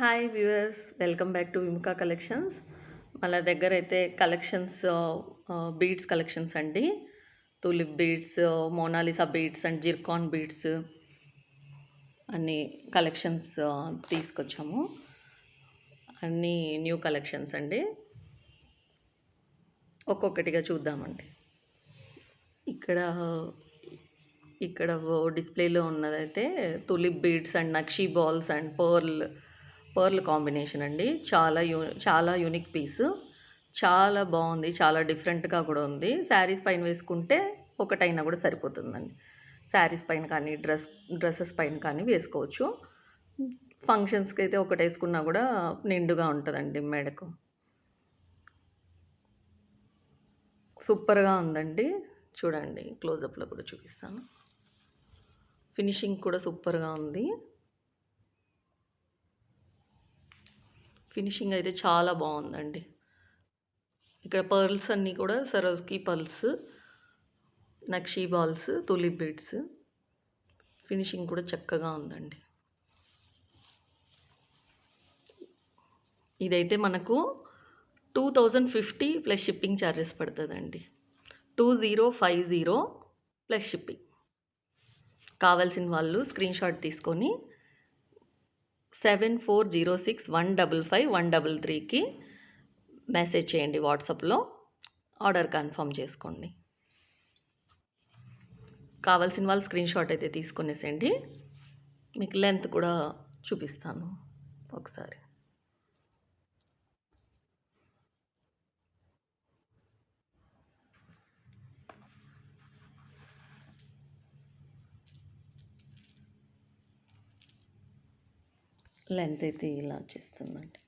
Hi viewers welcome back to Vimuka collections మన దగ్గర అయితే కలెక్షన్స్ బీడ్స్ కలెక్షన్స్ అండి. Tulip beads Mona Lisa beads and zircon beads అన్ని collections తీసుకొచ్చాము. అన్నీ న్యూ కలెక్షన్స్ అండి. ఒక్కొక్కటిగా చూద్దామండి. ఇక్కడ ఇక్కడ డిస్ప్లేలో ఉన్నదైతే tulip beads and nakshi balls and pearl pearl combination అండి. చాలా యూ చాలా యూనిక్ పీస్. చాలా బాగుంది. చాలా డిఫరెంట్గా కూడా ఉంది. శారీస్ పైన వేసుకుంటే ఒకటైనా కూడా సరిపోతుందండి. శారీస్ పైన కానీ డ్రెస్ డ్రెస్సెస్ పైన కానీ వేసుకోవచ్చు. ఫంక్షన్స్కి అయితే ఒకటి వేసుకున్నా కూడా నిండుగా ఉంటుందండి మెడకు. సూపర్గా ఉందండి. చూడండి క్లోజప్లో కూడా చూపిస్తాను. ఫినిషింగ్ కూడా సూపర్గా ఉంది. ఫినిషింగ్ అయితే చాలా బాగుందండి. ఇక్కడ పర్ల్స్ అన్నీ కూడా సరోజ్కి pearls nakshi balls tulip beads. Finishing కూడా చక్కగా ఉందండి. ఇదైతే మనకు two thousand fifty plus shipping charges పడుతుందండి. Two zero five zero plus shipping. కావాల్సిన వాళ్ళు స్క్రీన్ షాట్ తీసుకొని seven four zero six one double five one double త్రీకి మెసేజ్ చేయండి వాట్సాప్లో. ఆర్డర్ కన్ఫర్మ్ చేసుకోండి. కావాల్సిన వాళ్ళు స్క్రీన్ షాట్ అయితే తీసుకునేసేయండి. మీకు లెంత్ కూడా చూపిస్తాను ఒకసారి. లెంత్ అయితే ఇలా వచ్చేస్తుందండి.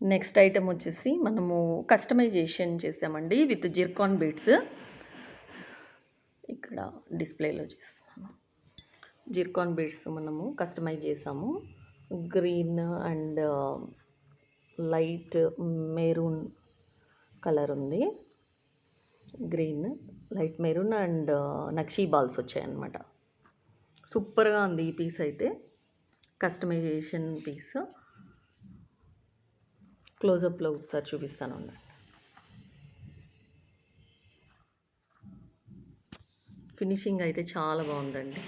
నెక్స్ట్ ఐటెం వచ్చేసి మనము కస్టమైజేషన్ చేసామండి విత్ జిర్కాన్ బీట్స్. ఇక్కడ డిస్ప్లేలో చేస్తున్నాను. జిర్కాన్ బీడ్స్ మనము కస్టమైజ్ చేసాము. Green and light maroon colour ఉంది. Green light maroon and uh, nakshi balls వచ్చాయన్నమాట. సూపర్గా ఉంది ఈ పీస్ అయితే. Customization piece. క్లోజప్లో ఒకసారి చూపిస్తాను ఉండండి. ఫినిషింగ్ అయితే చాలా బాగుందండి.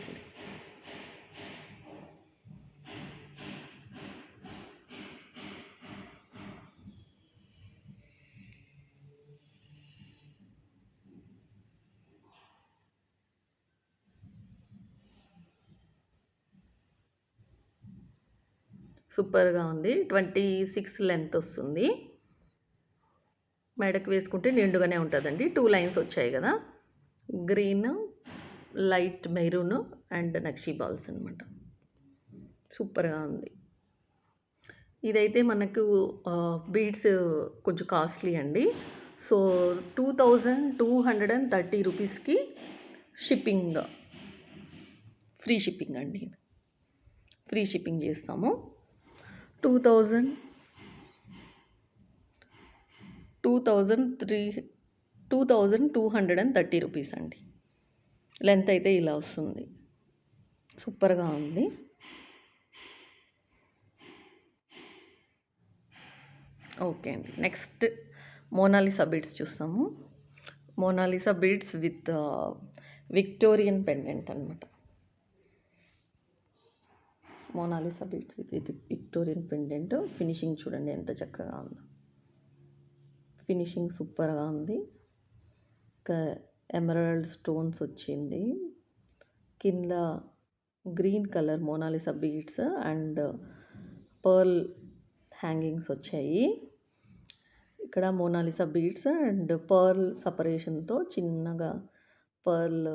సూపర్గా ఉంది. ట్వంటీ సిక్స్ లెంత్ వస్తుంది. మెడకు వేసుకుంటే నిండుగానే ఉంటుందండి. టూ లైన్స్ వచ్చాయి కదా. Green light maroon and nakshi balls అనమాట సూపర్గా ఉంది. ఇదైతే మనకు బీడ్స్ కొంచెం కాస్ట్లీ అండి. So two thousand two hundred and thirty రూపీస్కి షిప్పింగ్. ఫ్రీ షిప్పింగ్ అండి ఫ్రీ షిప్పింగ్ చేస్తాము. Two thousand two thousand three two thousand two hundred and thirty rupees అండి. లెంత్ అయితే ఇలా వస్తుంది. సూపర్గా ఉంది. ఓకే అండి. నెక్స్ట్ మోనాలిసా బీడ్స్ చూస్తాము. Mona Lisa beads with Victorian pendant అనమాట Mona Lisa beads with with Victorian pendant. Finishing చూడండి ఎంత చక్కగా ఉందో. ఫినిషింగ్ సూపర్గా ఉంది. ఇంకా ఎమరాల్డ్ స్టోన్స్ వచ్చింది. కింద green colour Mona Lisa beads and pearl hangings వచ్చాయి. ఇక్కడ Mona Lisa beads and pearl సపరేషన్తో చిన్నగా పర్ల్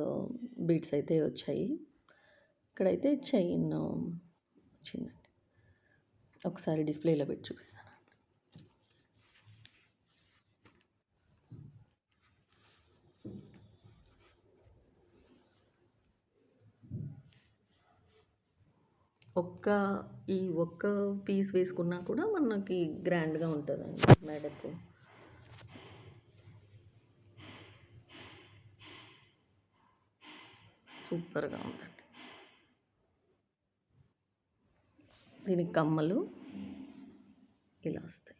బీడ్స్ అయితే వచ్చాయి. ఇక్కడైతే చైన్ వచ్చిందండి. ఒకసారి డిస్ప్లేలో పెట్టి చూపిస్తాను. ఒక్క ఈ ఒక్క పీస్ వేసుకున్నా కూడా మనకి గ్రాండ్గా ఉంటుందండి మెడకు. సూపర్గా ఉందండి. దీనికి కమ్మలు ఇలా వస్తాయి.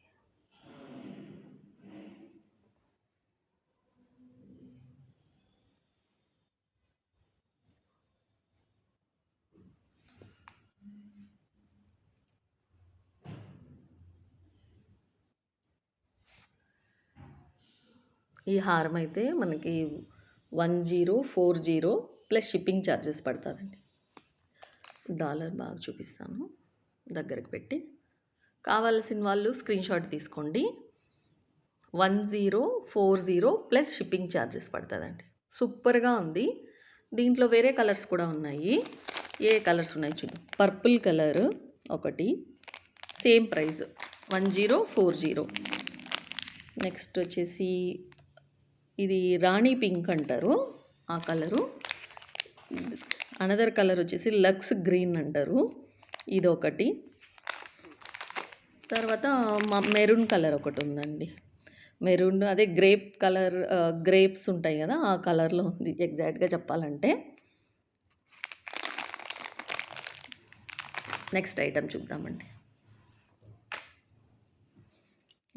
ఈ హారం అయితే మనకి one zero four zero plus shipping charges పడుతుందండి. డాలర్ బాగా చూపిస్తాను. దగ్గరకు పెట్టి. కావాల్సిన వాళ్ళు స్క్రీన్ షాట్ తీసుకోండి. One zero four zero plus shipping charges పడుతుందండి. సూపర్గా ఉంది. దీంట్లో వేరే కలర్స్ కూడా ఉన్నాయి. ఏ కలర్స్ ఉన్నాయి చూద్దాం. పర్పుల్ కలర్ ఒకటి. Same price. One zero four zero. Next వచ్చేసి ఇది రాణి పింక్ అంటారు. ఆ కలరు. అనదర్ కలర్ వచ్చేసి లక్స్ గ్రీన్ అంటారు. ఇదొకటి. తర్వాత మెరూన్ కలర్ ఒకటి ఉందండి. మెరూన్ అదే గ్రేప్ కలర్ గ్రేప్స్ ఉంటాయి కదా ఆ కలర్లో ఉంది ఎగ్జాక్ట్గా చెప్పాలంటే. నెక్స్ట్ ఐటమ్ చూద్దామండి.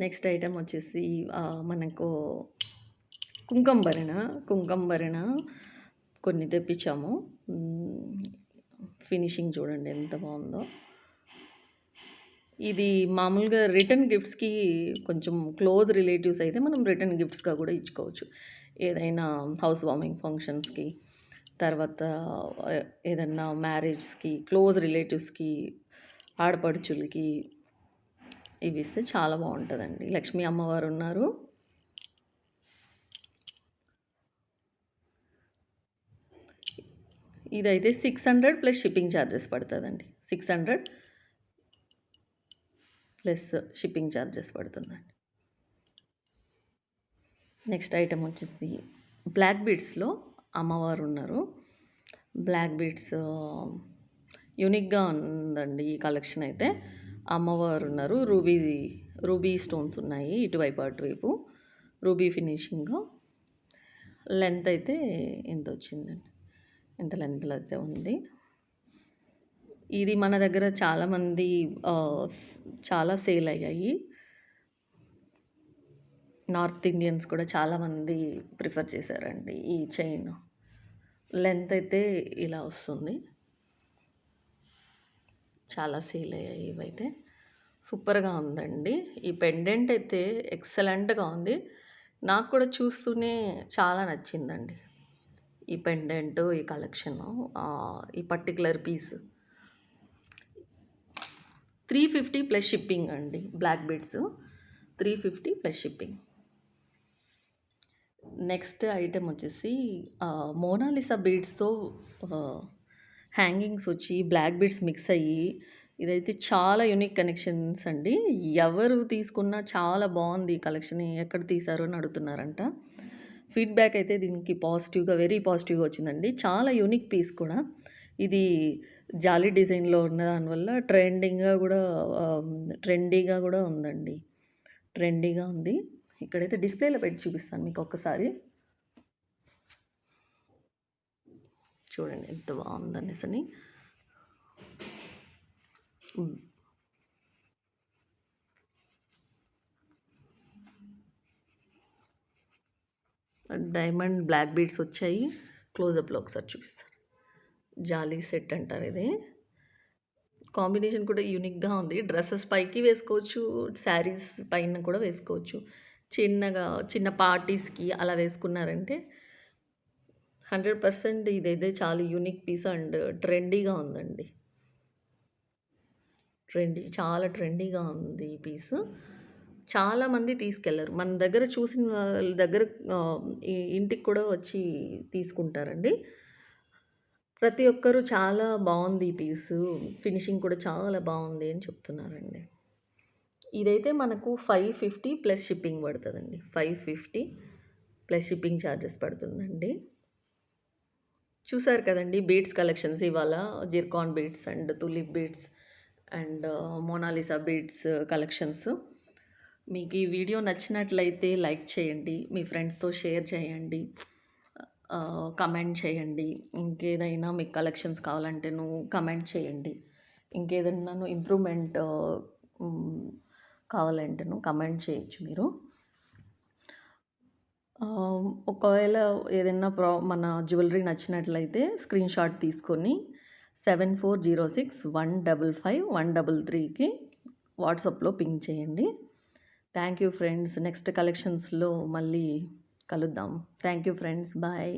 నెక్స్ట్ ఐటెం వచ్చేసి మనకు కుంకంబరణ కుంకంబరణ కొన్ని తెప్పించాము. ఫినిషింగ్ చూడండి ఎంత బాగుందో. ఇది మామూలుగా రిటర్న్ గిఫ్ట్స్కి కొంచెం క్లోజ్ రిలేటివ్స్ అయితే మనం రిటర్న్ గిఫ్ట్స్గా కూడా ఇచ్చుకోవచ్చు. ఏదైనా హౌస్ వార్మింగ్ ఫంక్షన్స్కి తర్వాత ఏదన్నా మ్యారేజ్స్కి క్లోజ్ రిలేటివ్స్కి ఆడపడుచులకి ఇవి ఇస్తే చాలా బాగుంటుందండి. లక్ష్మీ అమ్మవారు ఉన్నారు. ఇదైతే six hundred plus shipping charges పడుతుందండి. Six hundred plus shipping charges పడుతుందండి. నెక్స్ట్ ఐటమ్ వచ్చేసి బ్లాక్ బీడ్స్లో అమ్మవారు ఉన్నారు. బ్లాక్ బీడ్స్ యూనిక్గా ఉందండి ఈ కలెక్షన్ అయితే. అమ్మవారు ఉన్నారు. రూబీ రూబీ స్టోన్స్ ఉన్నాయి ఇటువైపు అటువైపు. రూబీ ఫినిషింగ్ లెంత్ అయితే ఎంత వచ్చిందండి? ఎంత లెంత్లో అయితే ఉంది. ఇది మన దగ్గర చాలామంది చాలా సేల్ అయ్యాయి. నార్త్ ఇండియన్స్ కూడా చాలామంది ప్రిఫర్ చేశారండి ఈ చైన్. లెంత్ అయితే ఇలా వస్తుంది. చాలా సేల్ అయ్యాయి ఇవైతే. సూపర్గా ఉందండి. ఈ పెండెంట్ అయితే ఎక్సలెంట్గా ఉంది. నాకు కూడా చూస్తూనే చాలా నచ్చిందండి. ఈ పెండెంట్ ఈ కలెక్షన్ ఈ particular piece three fifty plus shipping అండి black beads three fifty plus shipping next item వచ్చేసి మోనాలిసా బీడ్స్తో హ్యాంగింగ్స్ వచ్చి బ్లాక్ బీడ్స్ మిక్స్ అయ్యి ఇదైతే చాలా యూనిక్ కనెక్షన్స్ అండి. ఎవరు తీసుకున్నా చాలా బాగుంది ఈ కలెక్షన్ ఎక్కడ తీశారు అని అడుగుతున్నారంట. ఫీడ్బ్యాక్ అయితే దీనికి పాజిటివ్గా వెరీ పాజిటివ్గా వచ్చిందండి. చాలా యూనిక్ పీస్ కూడా. ఇది జాలీ డిజైన్లో ఉన్న దానివల్ల ట్రెండింగ్గా కూడా ట్రెండీగా కూడా ఉందండి. ట్రెండీగా ఉంది. ఇక్కడైతే డిస్ప్లేలో పెట్టి చూపిస్తాను మీకు ఒక్కసారి. చూడండి ఎంత బాగుందనేసని. డైమండ్ బ్లాక్ బీడ్స్ వచ్చాయి. క్లోజప్లో ఒకసారి చూపిస్తాను. జాలీ సెట్ అంటారు ఇది. కాంబినేషన్ కూడా యూనిక్గా ఉంది. డ్రెస్సెస్ పైకి వేసుకోవచ్చు శారీస్ పైన కూడా వేసుకోవచ్చు. చిన్నగా చిన్న పార్టీస్కి అలా వేసుకున్నారంటే హండ్రెడ్ పర్సెంట్ ఇదైతే చాలా యూనిక్ పీస్ అండ్ ట్రెండీగా ఉందండి. ట్రెండీ చాలా ట్రెండీగా ఉంది ఈ పీస్. చాలామంది తీసుకెళ్ళరు. మన దగ్గర చూసిన వాళ్ళ దగ్గర ఇంటికి కూడా వచ్చి తీసుకుంటారండి. ప్రతి ఒక్కరు చాలా బాగుంది ఈ పీసు. ఫినిషింగ్ కూడా చాలా బాగుంది అని చెప్తున్నారండి. ఇదైతే మనకు ఫైవ్ ఫిఫ్టీ ప్లస్ షిప్పింగ్ పడుతుందండి. Five fifty plus shipping charges పడుతుందండి. చూసారు కదండి బీడ్స్ కలెక్షన్స్ ఇవాళ. Zircon beads and tulip beads and Mona Lisa beads collections. మీకు ఈ వీడియో నచ్చినట్లయితే లైక్ చేయండి మీ ఫ్రెండ్స్తో షేర్ చేయండి కమెంట్ చేయండి. ఇంకేదైనా మీకు కలెక్షన్స్ కావాలంటే నువ్వు కమెంట్ చేయండి. ఇంకేదైనా ఇంప్రూవ్మెంట్ కావాలంటే నువ్వు కమెంట్ చేయొచ్చు మీరు. ఒకవేళ ఏదైనా ప్రా మన జ్యువెలరీ నచ్చినట్లయితే స్క్రీన్ షాట్ తీసుకొని seven four zero six one double five one double త్రీకి వాట్సాప్లో పింక్ చేయండి. థ్యాంక్ యూ ఫ్రెండ్స్ నెక్స్ట్ కలెక్షన్స్లో మళ్ళీ కలుద్దాం. Thank you friends bye